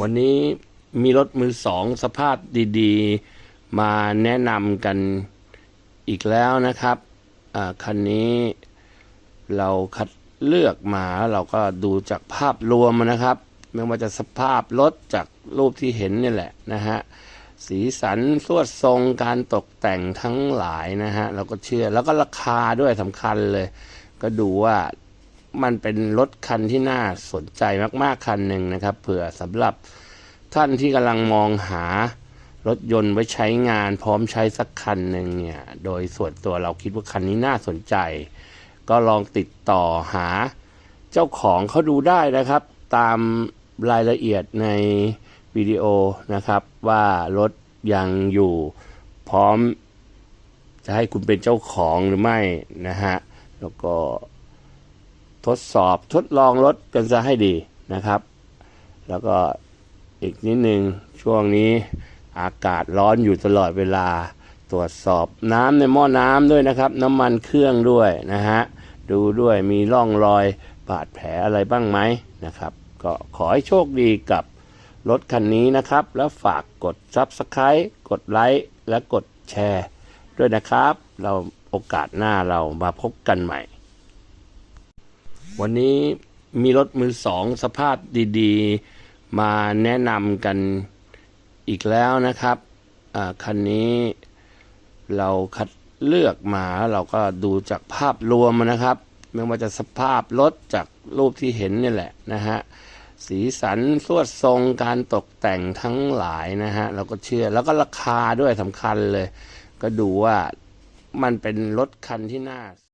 วันนี้มีรถมือสองสภาพดีๆ มาแนะนำกันอีกแล้วนะครับคันนี้เราคัดเลือกมาแล้วเราก็ดูจากภาพรวมนะครับ ไม่ว่าจะสภาพรถจากรูปที่เห็นนี่แหละนะฮะสีสันสวดทรงการตกแต่งทั้งหลายนะฮะเราก็เชื่อแล้วก็ราคาด้วยสำคัญเลย ก็ดูว่า มันเป็นรถคันที่น่าสนใจมากๆคันหนึ่งนะครับ เผื่อสำหรับท่านที่กำลังมองหารถยนต์ไว้ใช้งานพร้อมใช้สักคันหนึ่งเนี่ย โดยส่วนตัวเราคิดว่าคันนี้น่าสนใจ ก็ลองติดต่อหาเจ้าของเขาดูได้นะครับ ตามรายละเอียดในวิดีโอนะครับ ว่ารถยังอยู่พร้อมจะให้คุณเป็นเจ้าของหรือไม่นะฮะ แล้วก็ ทดสอบทดลองรถกันซะให้ดีนะครับ แล้วก็อีกนิดนึงช่วงนี้อากาศร้อนอยู่ตลอดเวลา ตรวจสอบน้ำในหม้อน้ำด้วยนะครับ น้ำมันเครื่องด้วยนะฮะดูด้วยมีร่องรอยบาดแผลอะไรบ้างไหมนะครับ ก็ขอให้โชคดีกับรถคันนี้นะครับ แล้วฝากกด Subscribe กดไลค์และกดแชร์ ด้วยนะครับ เราโอกาสหน้าเรามาพบกันใหม่ วันนี้มีรถมือสองสภาพดีๆ มาแนะนำกันอีกแล้วนะครับคันนี้เราคัดเลือกมาแล้วเราก็ดูจากภาพรวมนะครับ ไม่ว่าจะสภาพรถจากรูปที่เห็นนี่แหละนะฮะสีสันสวดทรงการตกแต่งทั้งหลายนะฮะเราก็เชื่อแล้วก็ราคาด้วยสำคัญเลย ก็ดูว่ามันเป็นรถคันที่น่า